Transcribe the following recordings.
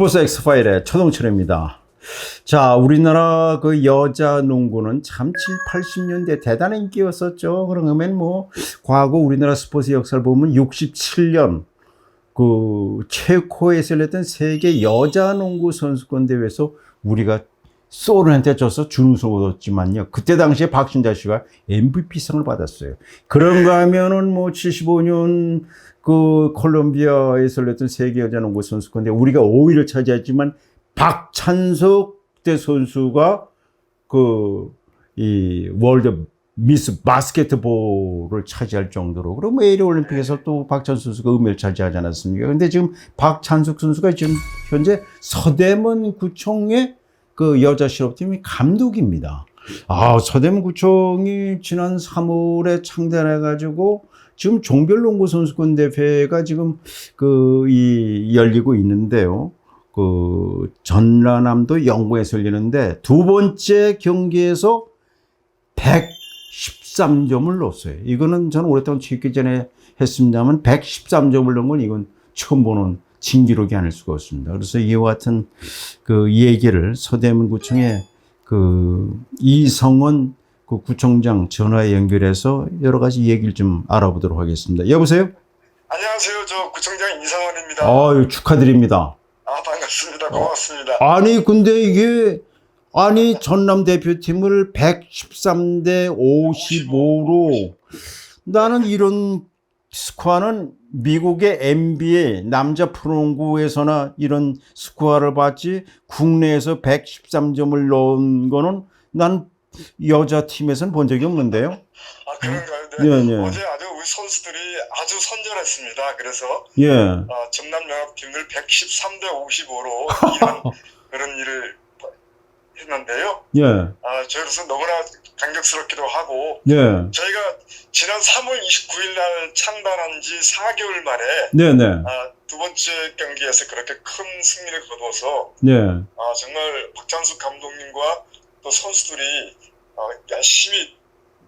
스포츠 엑스파일의 초동철입니다. 자, 우리나라 그 여자 농구는 참 7, 80년대 대단한 인기였었죠. 그러면 뭐, 과거 우리나라 스포츠 역사를 보면 67년 그 체코에서 열렸던 세계 여자 농구 선수권 대회에서 우리가 소련한테 져서 준우승을 얻었지만요. 그때 당시에 박신자 씨가 MVP상을 받았어요. 그런가 하면은 뭐 75년 그 콜롬비아에서 열렸던 세계 여자 농구 선수권 대회 우리가 5위를 차지했지만 박찬석 대 선수가 그 이 월드 미스 바스켓볼을 차지할 정도로 그럼 LA 올림픽에서 또 박찬석 선수가 은메달 차지하지 않았습니까? 근데 지금 박찬석 선수가 지금 현재 서대문 구청의 그 여자 실업팀이 감독입니다. 아, 서대문 구청이 지난 3월에 창단해 가지고 지금 종별 농구 선수권 대회가 지금 그 이 열리고 있는데요. 그 전라남도 영구에서 열리는데 두 번째 경기에서 113점을 넣었어요. 이거는 저는 오랫동안 취입기 전에 했습니다만 113점을 넣은 건 이건 처음 보는 진기록이 아닐 수가 없습니다. 그래서 이와 같은 그 얘기를 서대문 구청의 그 이성원 그 구청장 전화에 연결해서 여러 가지 얘기를 좀 알아보도록 하겠습니다. 여보세요? 안녕하세요. 저 구청장 이상원입니다. 아유, 축하드립니다. 아, 반갑습니다. 고맙습니다. 아니, 근데 이게, 아니, 전남 대표팀을 113대 55로, 나는 이런 스코어는 미국의 NBA 남자 프로농구에서나 이런 스코어를 봤지, 국내에서 113점을 넣은 거는 난 여자 팀에서는 본 적이 없는데요. 아, 그런가요? 네. 네, 네. 어제 아주 우리 선수들이 아주 선전했습니다. 그래서 예. 아, 전남연합팀을 113대 55로 이런 그런 일을 했는데요. 예. 아, 저희로서 너무나 감격스럽기도 하고 예. 저희가 지난 3월 29일 날 창단한 지 4개월 만에 네네. 아, 두 번째 경기에서 그렇게 큰 승리를 거둬서 네. 아, 정말 박찬숙 감독님과 또 선수들이 아, 열심히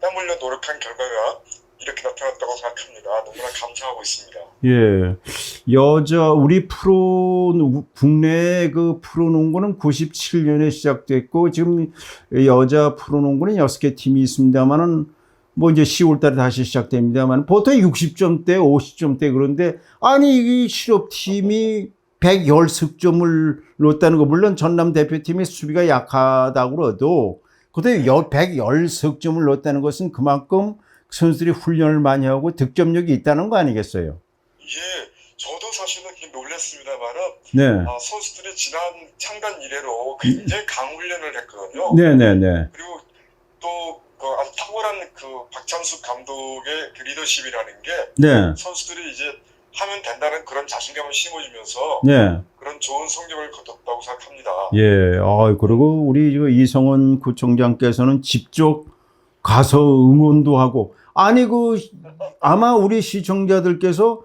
땀 흘려 노력한 결과가 이렇게 나타났다고 생각합니다. 너무나 감사하고 있습니다. 예. 여자, 우리 프로, 국내 그 프로농구는 97년에 시작됐고, 지금 여자 프로농구는 6개 팀이 있습니다만은, 뭐 이제 10월 달에 다시 시작됩니다만, 보통 60점대, 50점대 그런데, 아니, 이 실업팀이 110석점을 넣었다는 거, 물론 전남 대표팀의 수비가 약하다고 그래도, 그때 110석점을 넣었다는 것은 그만큼 선수들이 훈련을 많이 하고 득점력이 있다는 거 아니겠어요? 예, 저도 사실은 놀랐습니다만은 네. 아, 선수들이 지난 창단 이래로 굉장히 강훈련을 했거든요. 네네네. 그리고 또 그 아주 탁월한 그 박찬숙 감독의 그 리더십이라는 게 네. 선수들이 이제 하면 된다는 그런 자신감을 심어주면서 네. 그런 좋은 성적을 거뒀다고 생각합니다. 예. 아, 그리고 우리 저 이성원 구청장께서는 직접 가서 응원도 하고, 아니, 그, 아마 우리 시청자들께서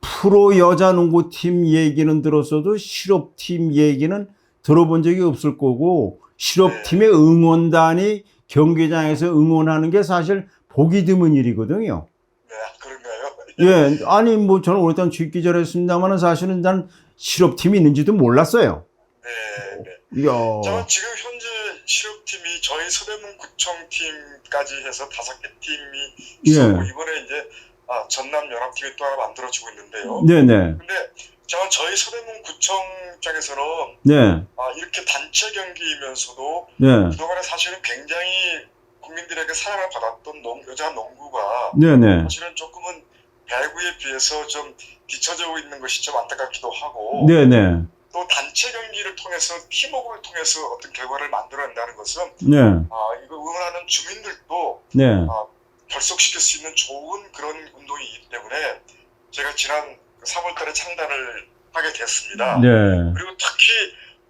프로 여자 농구팀 얘기는 들었어도 실업팀 얘기는 들어본 적이 없을 거고, 실업팀의 응원단이 경기장에서 응원하는 게 사실 보기 드문 일이거든요. 네, 그런가요? 예, 아니, 뭐, 저는 오랫동안 취기절 했습니다만 사실은 난 실업팀이 있는지도 몰랐어요. 네, 네. 이야. 저는 지금 현 재 실업팀이 저희 서대문 구청팀까지 해서 다섯 개 팀이 예. 있었고 이번에 이제 아, 전남 연합팀이 또 하나 만들어지고 있는데요. 네네. 근데 저는 저희 서대문 구청 입장에서는 네. 아, 이렇게 단체 경기이면서도 네. 그동안에 사실은 굉장히 국민들에게 사랑을 받았던 농, 여자 농구가 네네. 사실은 조금은 배구에 비해서 좀 뒤처져 있는 것이 좀 안타깝기도 하고 네네. 또 단체 경기를 통해서 팀워크를 통해서 어떤 결과를 만들어낸다는 것은 네. 아, 이거 응원하는 주민들도 네. 결속시킬 수 있는 좋은 그런 운동이기 때문에 제가 지난 3월달에 창단을 하게 됐습니다. 네. 그리고 특히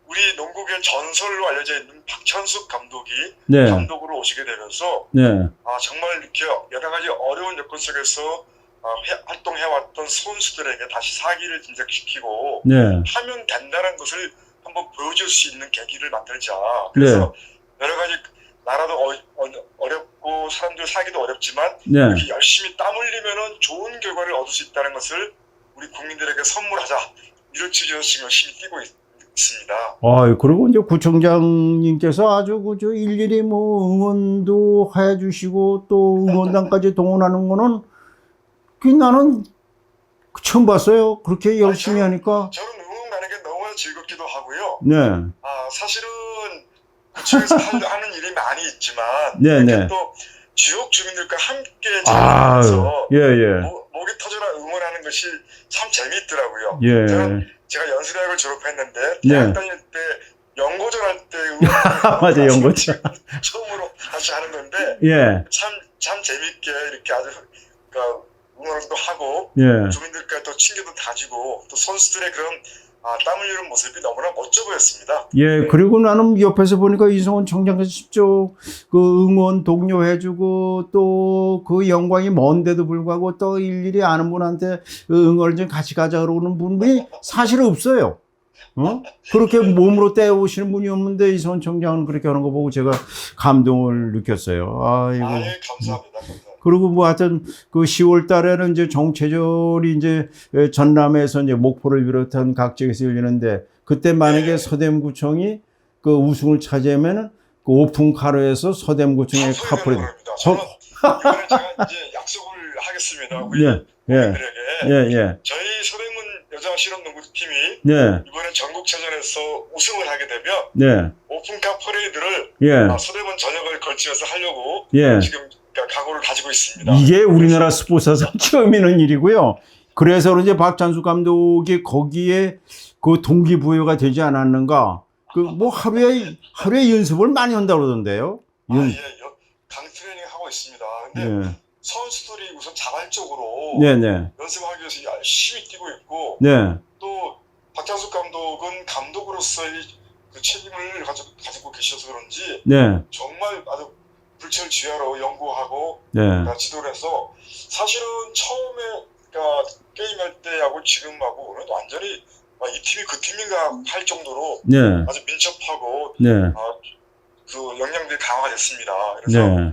우리 농구계 전설로 알려져 있는 박찬숙 감독이 네. 감독으로 오시게 되면서 네. 아, 정말 이렇게 여러 가지 어려운 여건 속에서 아, 해- 활동해왔던 선수들에게 다시 사기를 진작시키고 네. 하면 된다는 것을 한번 보여줄 수 있는 계기를 만들자. 그래서 여러 가지 나라도 어, 렵고 사람들 살기도 어렵지만 네. 이렇게 열심히 땀 흘리면은 좋은 결과를 얻을 수 있다는 것을 우리 국민들에게 선물하자. 이런 취지로 지금 열심히 뛰고 있, 습니다 아, 그리고 이제 구청장님께서 아주 그저 일일이 뭐 응원도 해주시고 또 응원단까지 동원하는 거는 그 나는 처음 봤어요. 그렇게 열심히 하니까. 저는 응원 가는 게 너무 즐겁기도 하고요. 네, 아, 사실은 할- 하는 일이 많이 있지만 네, 네. 또 지역 주민들과 함께 아, 전화해서 예, 예, 목- 목이 터져라 응원하는 것이 참 재미있더라고요. 예. 저는 제가 연수대학을 졸업했는데 네. 대학 다닐 때 연고전 할때 응원 맞아, 연고전. 처음으로 다시 하는 건데 예, 참 참 재밌게 이렇게 아주 그러니까 응원도 하고 예. 주민들과 또 친교도 다지고 또 선수들의 그런 아, 땀 흘리는 모습이 너무나 멋져 보였습니다. 예, 그리고 나는 옆에서 보니까 이성훈 청장께서 직접 그 응원 독려해주고 또 그 영광이 먼데도 불구하고 또 일일이 아는 분한테 그 응원을 좀 같이 가자 그러는 분이 사실 없어요. 어? 그렇게 몸으로 떼오시는 분이 없는데 이성훈 청장은 그렇게 하는 거 보고 제가 감동을 느꼈어요. 아이고. 아, 예, 감사합니다. 그리고 뭐 하여튼 그 10월 달에는 이제 정체절이 이제 전남에서 이제 목포를 비롯한 각 지역에서 열리는데 그때 만약에 네. 서대문구청이 그 우승을 차지하면은 그 오픈 카르에서 서대문구청의 참 카프레 소리가 나옵니다. 서- 저는 이번에 제가 이제 약속을 하겠습니다. 우리 예, 예, 국민들에게 예, 예, 저희 서대문 여자 실업농구팀이 네, 이번에 전국체전에서 우승을 하게 되면 네, 오픈카 퍼레이드를 예, 아, 서대문 전역을 걸치면서 하려고 예. 지금 각오를 가지고 있습니다. 이게 우리나라 스포츠에서 처음 있는 일이고요. 그래서 그런지 박찬수 감독이 거기에 그 동기부여가 되지 않았는가. 그 뭐 하루에 하루에 연습을 많이 한다고 그러던데요. 아, 연- 예, 여- 강 트레이닝 하고 있습니다. 근데 네. 선수들이 우선 자발적으로 네, 네. 연습하기 위해서 열심히 뛰고 있고 네. 또 박찬숙 감독은 감독으로서의 그 책임을 가지고, 가지고 계셔서 그런지 네. 정말 아주 불철주야로 연구하고 네. 아, 지도를 해서 사실은 처음에 그러니까 게임할 때하고 지금하고는 완전히 아, 이 팀이 그 팀인가 할 정도로 네. 아주 민첩하고 네. 아, 그 역량들이 강화됐습니다. 그래서 네.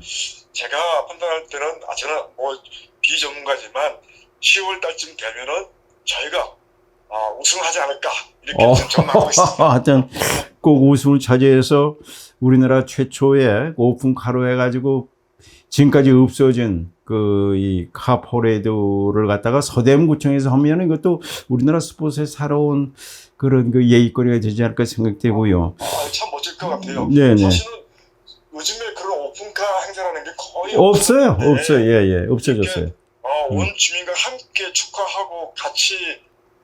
제가 판단할 때는 아 저는 뭐 비전문가지만 10월 달쯤 되면은 저희가 아, 우승하지 않을까 이렇게 어. 전망하고 있습니다. 하여튼 꼭 우승을 차지해서 우리나라 최초의 오픈 카로 해가지고 지금까지 없어진 그 이 카포레이드를 갖다가 서대문구청에서 하면 이것도 우리나라 스포츠의 새로운 그런 그 예의거리가 되지 않을까 생각되고요. 아, 참 멋질 것 같아요. 네네. 사실은 요즘에 그런 오픈카 행사라는 게 거의 없어요, 없어요, 예, 예, 없어졌어요. 어, 음. 온 주민과 함께 축하하고 같이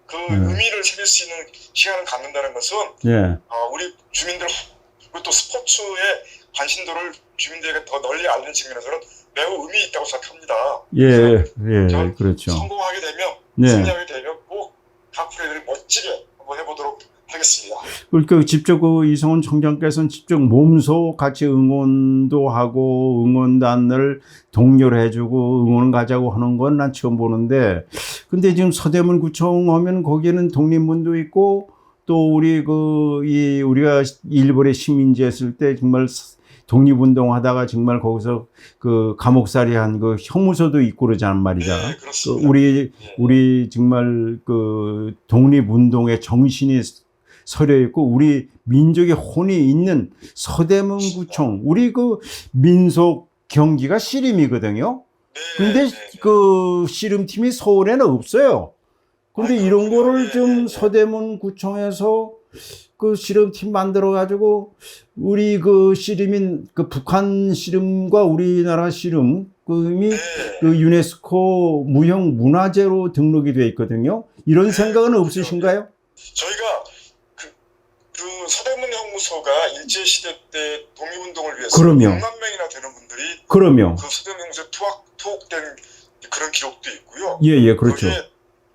그 음. 의미를 새길 수 있는 시간을 갖는다는 것은 예, 아, 우리 주민들 그리고 또 스포츠의 관심도를 주민들에게 더 널리 알리는 측면에서는 매우 의미 있다고 생각합니다. 예, 예, 그렇죠. 성공하게 되면 네. 승리하게 되면 꼭 카프레들이 멋지게 한번 해보도록 하겠습니다. 그러니까 직접 그 이성훈 청장께서는 직접 몸소 같이 응원도 하고 응원단을 독려를 해주고 응원 가자고 하는 건 난 처음 보는데 근데 지금 서대문 구청 하면 거기에는 독립문도 있고 또 우리 그 이 우리가 일본에 시민지 했을 때 정말 독립운동 하다가 정말 거기서 그 감옥살이 한 그 형무소도 있고 그러잖아 말이죠. 네, 그. 우리 예. 우리 정말 그 독립운동의 정신이 서려 있고 우리 민족의 혼이 있는 서대문구청 우리 그 민속 경기가 씨름이거든요. 네, 근데 네, 네. 그 씨름팀이 서울에는 없어요. 근데 아이, 이런. 거를 예, 좀. 서대문구청에서 그 씨름팀 만들어 가지고 우리 그 씨름인 그 북한 씨름과 우리나라 씨름 그이 네. 그 유네스코 무형 문화재로 등록이 돼 있거든요. 이런 생각은 없으신가요? 저희가 그, 그 서대문 형무소가 일제 시대 때 독립 운동을 위해서 그럼요. 6만 명이나 되는 분들이 그럼요. 그 서대문 형무소에 투학 투옥된 그런 기록도 있고요. 예, 예, 그렇죠.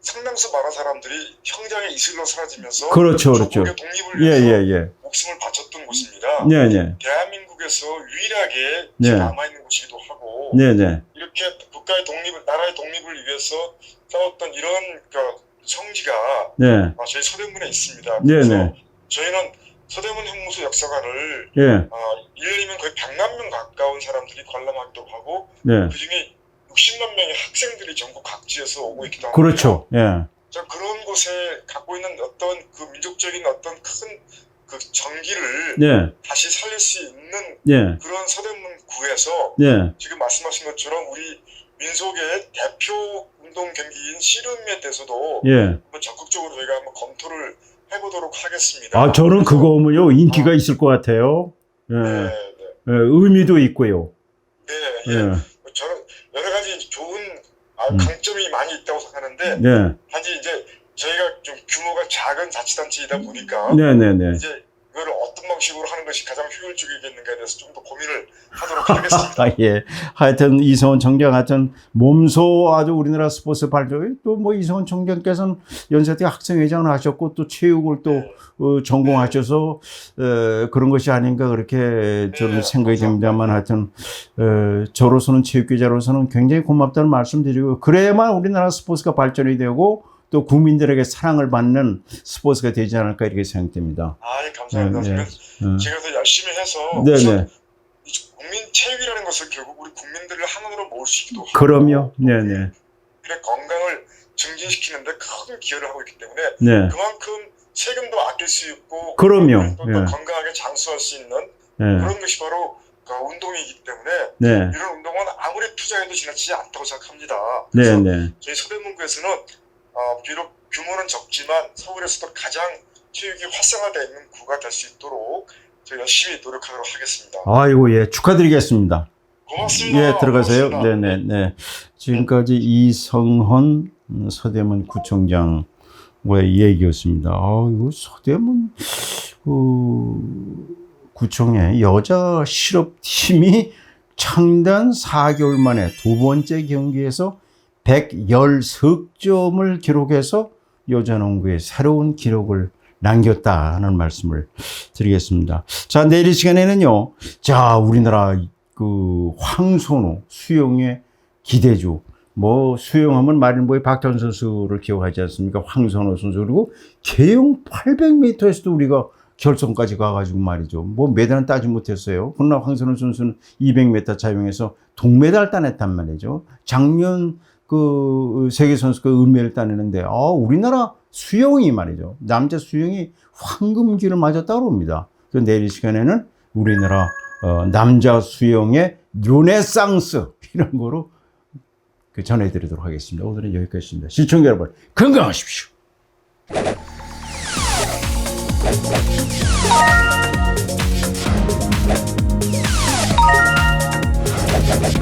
상당수 많은 사람들이 형장의 이슬로 사라지면서 그렇죠, 그렇죠. 독립을 예, 위해서 예, 예. 목숨을 바쳤던 곳입니다. 네, 네. 대한민국에서 유일하게 네. 남아 있는 곳이기도 하고 네, 네. 이렇게 국가의 독립을 나라의 독립을 위해서 싸웠던 이런 그 성지가 네. 아, 저희 서대문에 있습니다. 네, 그래서 네. 저희는 서대문 형무소 역사관을 예, 어, 1년이면 거의 100만 명 가까운 사람들이 관람하기도 하고 네. 그 중에 60만 명의 학생들이 전국 각지에서 오고 있기도 하고 그렇죠. 예, 저 그런 곳에 갖고 있는 어떤 그 민족적인 어떤 큰 그 정기를 예, 다시 살릴 수 있는 예, 그런 서대문 구에서 예, 지금 말씀하신 것처럼 우리 민속의 대표 운동 경기인 씨름에 대해서도 예. 한번 적극적으로 저희가 한번 검토를 해보도록 하겠습니다. 아, 저는 그거 보면요, 인기가 있을 것 같아요. 예, 네, 네, 예, 의미도 있고요. 네, 예, 예. 저는 여러 가지 좋은 아, 음. 강점이 많이 있다고 생각하는데 네, 단지 이제 저희가 좀 규모가 작은 자치단체이다 보니까 네, 네, 네. 이제 방식으로 하는 것이 가장 효율적이겠는가에 대해서 좀 더 고민을 하도록 하겠습니다. 아, 예. 하여튼 이성원 총장 하여튼 몸소 아주 우리나라 스포츠 발전 또뭐 이성원 총장께서는 연세 때 학생회장을 하셨고 또 체육을 또 네. 어, 전공하셔서 어, 그런 것이 아닌가 그렇게 저는 네, 생각이. 됩니다만 하여튼 어, 저로서는 체육기자로서는 굉장히 고맙다는 말씀드리고 그래야만 우리나라 스포츠가 발전이 되고 또 국민들에게 사랑을 받는 스포츠가 되지 않을까 이렇게 생각됩니다. 아, 예, 감사합니다. 네, 제가, 네. 제가 더 열심히 해서 네, 네. 이 국민 체육이라는 것을 결국 우리 국민들을 하나로 모으시기도 하고 그럼요. 네, 네. 그래 건강을 증진시키는데 큰 기여를 하고 있기 때문에 네. 그만큼 세금도 아낄 수 있고 그럼요. 또, 또 예. 건강하게 장수할 수 있는 네. 그런 것이 바로 그 운동이기 때문에 네. 이런 운동은 아무리 투자해도 지나치지 않다고 생각합니다. 네, 그래서 네. 저희 서대문구에서는 어, 비록 규모는 적지만 서울에서도 가장 체육이 활성화되어 있는 구가 될 수 있도록 저희 열심히 노력하도록 하겠습니다. 아이고 예 축하드리겠습니다. 고맙습니다. 예 들어가세요. 네네네. 지금까지 이성헌 음, 서대문 구청장과의 얘기였습니다. 아 이거 서대문 그 구청의 여자 실업팀이 창단 4개월 만에 두 번째 경기에서 110석점을 기록해서 여자농구의 새로운 기록을 남겼다는 말씀을 드리겠습니다. 자, 내일 이 시간에는요. 자, 우리나라 그 황선우 수영의 기대주. 뭐 수영하면 마린보의 박태원 선수를 기억하지 않습니까? 황선우 선수 그리고 계영 800m에서도 우리가 결선까지 가가지고 말이죠. 뭐 메달은 따지 못했어요. 그러나 황선우 선수는 200m 자유형에서 동메달 따냈단 말이죠. 작년 그 세계 선수가 은메달 따내는데 아 우리나라 수영이 말이죠. 남자 수영이 황금기를 맞아 따라옵니다. 그 내일 이 시간에는 우리나라 어, 남자 수영의 르네상스 이런 거로 그 전해드리도록 하겠습니다. 오늘은 여기까지입니다. 시청자 여러분 건강하십시오. Thank